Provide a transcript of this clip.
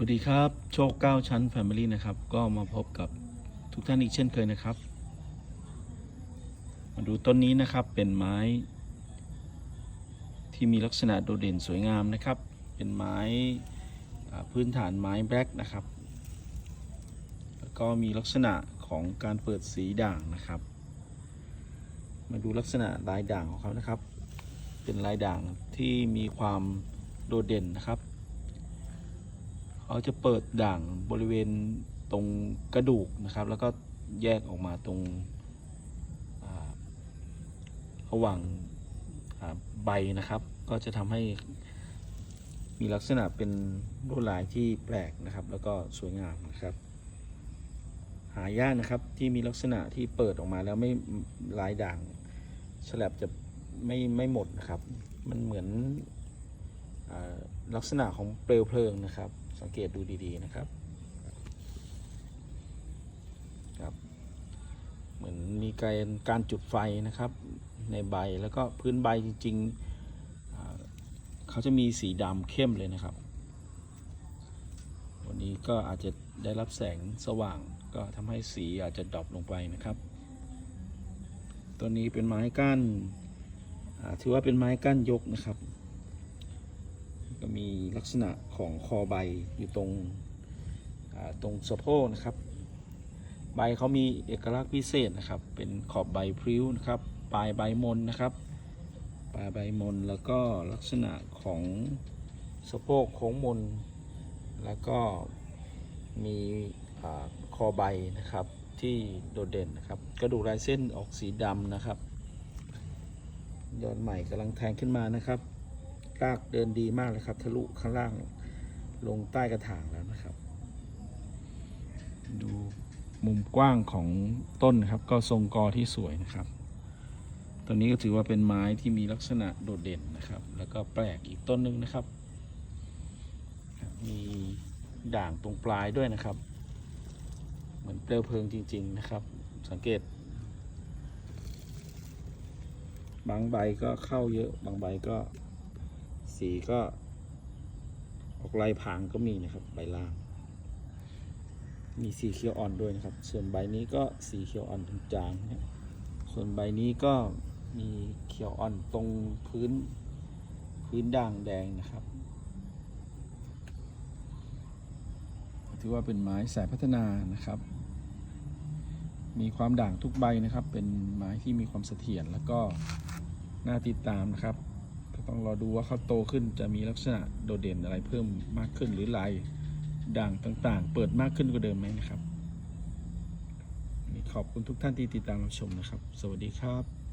วัสดีครับ โชค 9 ชั้น Family นะครับ ก็มาพบกับทุกท่านอีกเช่นเคยนะครับ มาดูต้นนี้นะครับเป็นไม้ ที่มีลักษณะโดดเด่นสวยงามนะครับ เป็นไม้พื้นฐานไม้แบล็กนะครับ แล้วก็มีลักษณะของการเปิดสีด่างนะครับ มาดูลักษณะลายด่างของเขานะครับ เป็นลายด่างที่มีความโดดเด่นนะครับ เขาจะเปิดด่างบริเวณตรงกระดูกนะครับ แล้วก็แยกออกมาตรงระหว่างใบนะครับ ก็จะทำให้มีลักษณะเป็นลวดลายที่แปลกนะครับ แล้วก็สวยงามนะครับ หายากนะครับที่มีลักษณะที่เปิดออกมาแล้วไม่ลายด่างฉลับจะไม่ไม่หมดนะครับ มันเหมือนอลักษณะของเปลวเพลิงนะครับ สังเกตดูดีๆนะครับ ครับ เหมือนมีการการจุดไฟนะครับในใบแล้วก็พื้นใบจริงๆ เขาจะมีสีดำเข้มเลยนะครับ วันนี้ก็อาจจะได้รับแสงสว่างก็ทำให้สีอาจจะดรอปลงไปนะครับ ตัวนี้เป็นไม้ก้านถือว่าเป็นไม้ก้านยกนะครับ ก็มีลักษณะของคอใบอยู่ตรงตรงสะโพกนะครับ ใบเขามีเอกลักษณ์พิเศษนะครับ เป็นขอบใบพริ้วนะครับ ปลายใบมนนะครับ ปลายใบมนแล้วก็ลักษณะของสะโพกโค้งมน แล้วก็มีอคอใบนะครับที่โดดเด่นนะครับกระดูกลายเส้นออกสีดำนะครับ ยอดใหม่กำลังแทงขึ้นมานะครับ รากเดินดีมากเลยครับ ทะลุข้างล่างลงใต้กระถางแล้วนะครับ ดูมุมกว้างของต้นครับ ก็ทรงกอที่สวยนะครับตัวนี้ก็ถือว่าเป็นไม้ที่มีลักษณะโดดเด่นนะครับ แล้วก็แปลกอีกต้นหนึ่งนะครับ มีด่างตรงปลายด้วยนะครับ เหมือนเปลวเพลิงจริง ๆนะครับ สังเกต บางใบก็เข้าเยอะ บางใบก็ สีก็ออกลายผางก็มีนะครับใบล่าง มีสีเขียวอ่อนด้วยนะครับ ส่วนใบนี้ก็สีเขียวอ่อนจางๆส่วนใบนี้ก็มีเขียวอ่อนตรงพื้นพื้นด่างแดงนะครับ ถือว่าเป็นไม้สายพัฒนานะครับ มีความด่างทุกใบนะครับ เป็นไม้ที่มีความเสถียรแล้วก็น่าติดตามนะครับ ต้องรอดูว่าเขาโตขึ้นจะมีลักษณะโดดเด่นอะไรเพิ่มมากขึ้นหรือลายด่างต่างๆ เปิดมากขึ้นกว่าเดิมไหมนะครับนี่ขอบคุณทุกท่านที่ติดตามรับชมนะครับ สวัสดีครับ